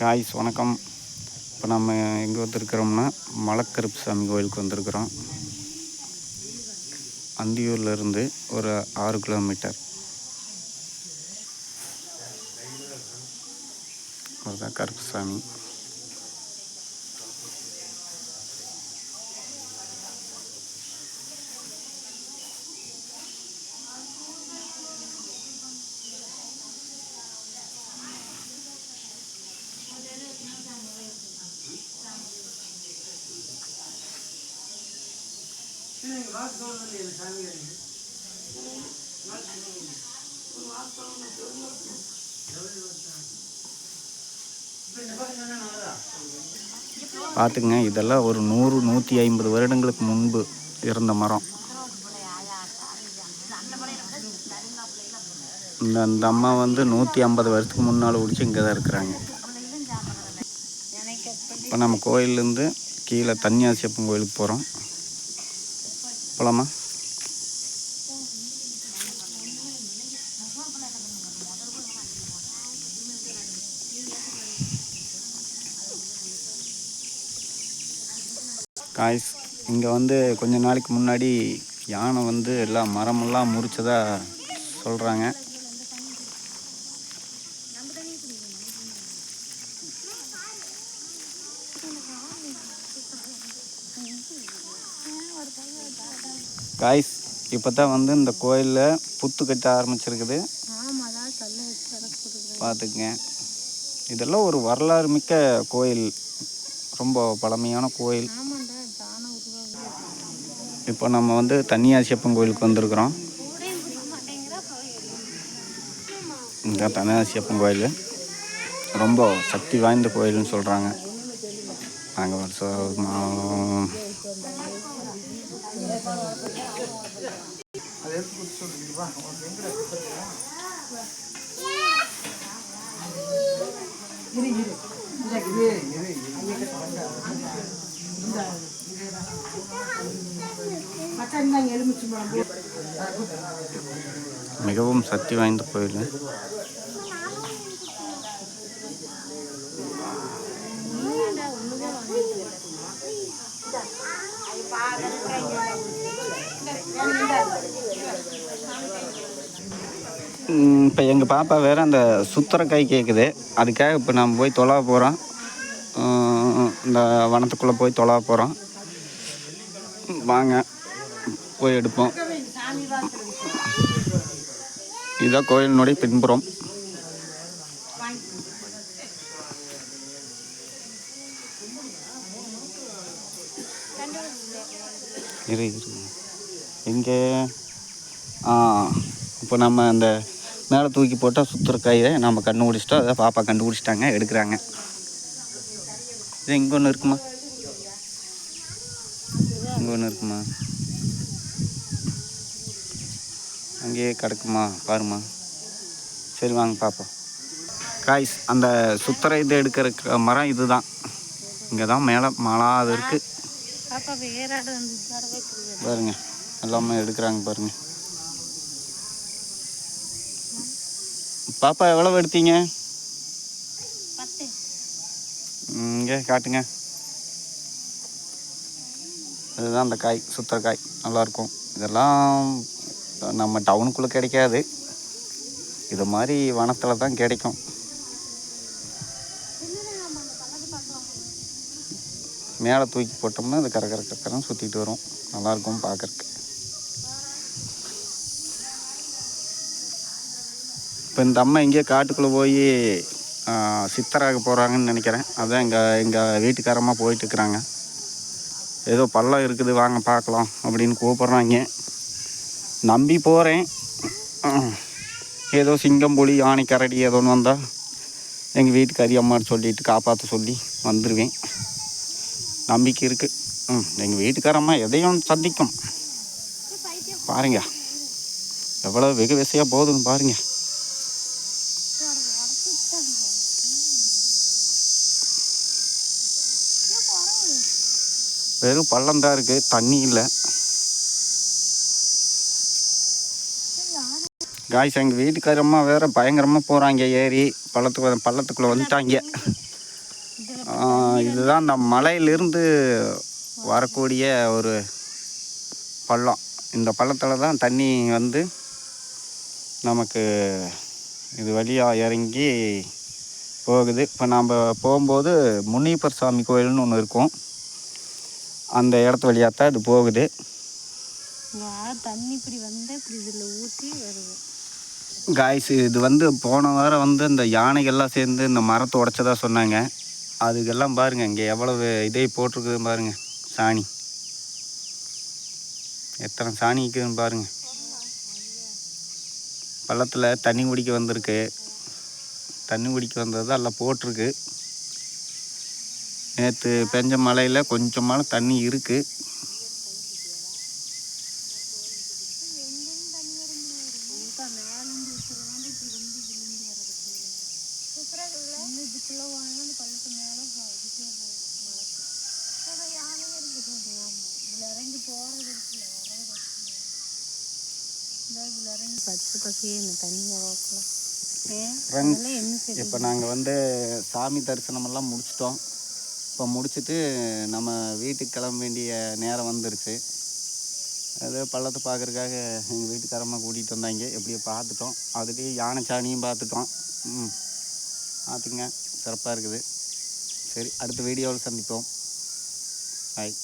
Guys வணக்கம். இப்போ நம்ம எங்கே வந்திருக்கிறோம்னா மலக்கருப்பு சாமி கோயிலுக்கு வந்திருக்கிறோம். அந்தியூர்லேருந்து ஒரு ஆறு கிலோமீட்டர். அதுதான் கருப்பு சாமி. பார்த்துங்க இதெல்லாம் ஒரு நூறு நூற்றி ஐம்பது வருடங்களுக்கு முன்பு இருந்த மரம். இந்த அந்த அம்மா வந்து நூற்றி ஐம்பது வருஷத்துக்கு முன்னால் பிடிச்சி இங்கே தான் இருக்கிறாங்க. இப்போ நம்ம கோயிலேருந்து கீழே தன்னியாசியப்பன் கோயிலுக்கு போகிறோம் போகலாமா காய்ஸ் இங்கே வந்து கொஞ்ச நாளைக்கு முன்னாடி யானை வந்து எல்லாம் மரமெல்லாம் முறிச்சதாக சொல்கிறாங்க காய்ஸ் இப்போ தான் வந்து இந்த கோயிலில் புத்து கட்ட ஆரம்பிச்சிருக்குது. பார்த்துக்குங்க இதெல்லாம் ஒரு வரலாறு மிக்க கோயில். ரொம்ப பழமையான கோயில். இப்போ நம்ம வந்து தன்னியாசியப்பன் கோயிலுக்கு வந்திருக்கிறோம். இந்த தன்னியாசியப்பன் கோயில் ரொம்ப சக்தி வாய்ந்த கோயில்னு சொல்கிறாங்க நாங்கள் வருஷம் மிகவும் சக்தி வாய்ந்த கோயில். இப்போ எங்கள் பாப்பா வேறு அந்த சுத்தரக்காய் கேட்குது அதுக்காக இப்போ நம்ம போய் தொலா போகிறோம் இந்த வனத்துக்குள்ளே போய் தொலா போகிறோம் வாங்க போய் எடுப்போம். இதுதான் கோயிலினுடைய பின்புறம். இரு இரு. எங்கே இப்போ நம்ம அந்த மேலே தூக்கி போட்டால் சுற்றுற காயை நம்ம கண்டுபிடிச்சிட்டோம் அதை பாப்பா கண்டுபிடிச்சிட்டாங்க எடுக்கிறாங்க. இது இங்கே ஒன்று இருக்குமா? இங்கே ஒன்று இருக்குமா? அங்கேயே கிடக்குமா? பாருமா. சரி வாங்க பார்ப்போம் காய்ஸ் அந்த சுத்தரை இது எடுக்கிற மரம் இதுதான். இங்கே தான் மேலே மழை அது இருக்குது பாருங்க. எல்லாமே எடுக்கிறாங்க பாருங்க. பாப்பா எவ்வளவு எடுத்தீங்க? இங்கே காட்டுங்க. இதுதான் அந்த காய் சுத்தர காய். நல்லாயிருக்கும் இதெல்லாம் நம்ம டவுனுக்குள்ளே கிடைக்காது. இது மாதிரி வனத்தில் தான் கிடைக்கும். மேலே தூக்கி போட்டோம்னா அது கரை கரை கரன்னு சுற்றிட்டு வரும். நல்லாயிருக்கும் பார்க்கறக்கு இப்போ இந்த அம்மா எங்கேயோ காட்டுக்குள்ளே போய் சித்தராக போகிறாங்கன்னு நினைக்கிறேன். அதான் எங்கள் எங்கள் வீட்டுக்காரமாக போயிட்டுருக்குறாங்க. ஏதோ பள்ளம் இருக்குது வாங்க பார்க்கலாம் அப்படின்னு கூப்பிட்றாங்க. நம்பி போகிறேன். ஏதோ சிங்கம் புலி யானை கரடி ஏதோ ஒன்று வந்தால் எங்கள் வீட்டுக்காரி அம்மான்னு சொல்லிட்டு காப்பாற்ற சொல்லி வந்துடுவேன் நம்பிக்கை இருக்குது ம் எங்கள் வீட்டுக்காரம்மா எதையும் சந்திக்கும். பாருங்க. எவ்வளோ வெகு விசையாக போகுதுன்னு பாருங்கள் வெறும் பள்ளம் தான் இருக்குது தண்ணி இல்லை. காய்ஸ் எங்கள் வீட்டுக்காரம்மா வேற பயங்கரமாக போகிறாங்க ஏறி பள்ளத்துக்கு பள்ளத்துக்குள்ளே வந்துட்டாங்க. இதுதான் இந்த மலையிலிருந்து வரக்கூடிய ஒரு பள்ளம். இந்த பள்ளத்தில் தான் தண்ணி வந்து நமக்கு இது வழியாக இறங்கி போகுது. இப்போ நாம் போகும்போது முனீப்பர் சாமி கோயில்னு ஒன்று இருக்கும். அந்த இடத்து வழியாக தான் இது போகுது. தண்ணி இப்படி வந்தால் இப்படி இதில் ஊற்றி வருது. காய்ஸ் இது வந்து போன வாரம் வந்து இந்த யானைகள்லாம் சேர்ந்து இந்த மரத்தை உடைச்சதா சொன்னாங்க. அதுக்கெல்லாம் பாருங்கள் இங்கே எவ்வளவு இதே போட்டிருக்குது பாருங்க சாணி. எத்தனை சாணி இருக்குதுன்னு பாருங்க. பள்ளத்தில் தண்ணி குடிக்க வந்திருக்கு. தண்ணி குடிக்க வந்தது எல்லாம் போட்டிருக்கு. நேற்று பெஞ்ச மழையில் கொஞ்சமான தண்ணி இருக்குது இப்போ நாங்கள் வந்து சாமி தரிசனமெல்லாம் முடிச்சிட்டோம். இப்போ முடிச்சுட்டு நம்ம வீட்டுக்கு கிளம்ப வேண்டிய நேரம் வந்துருச்சு. அது பள்ளத்தை பார்க்குறதுக்காக எங்கள் வீட்டுக்காரமாக கூட்டிகிட்டு வந்தாங்க. எப்படியோ பார்த்துட்டோம். அதுலேயே யானை சாணியும் பார்த்துட்டோம். ம். பார்த்துங்க சிறப்பாக இருக்குது. சரி அடுத்த வீடியோவில் சந்திப்போம். பாய்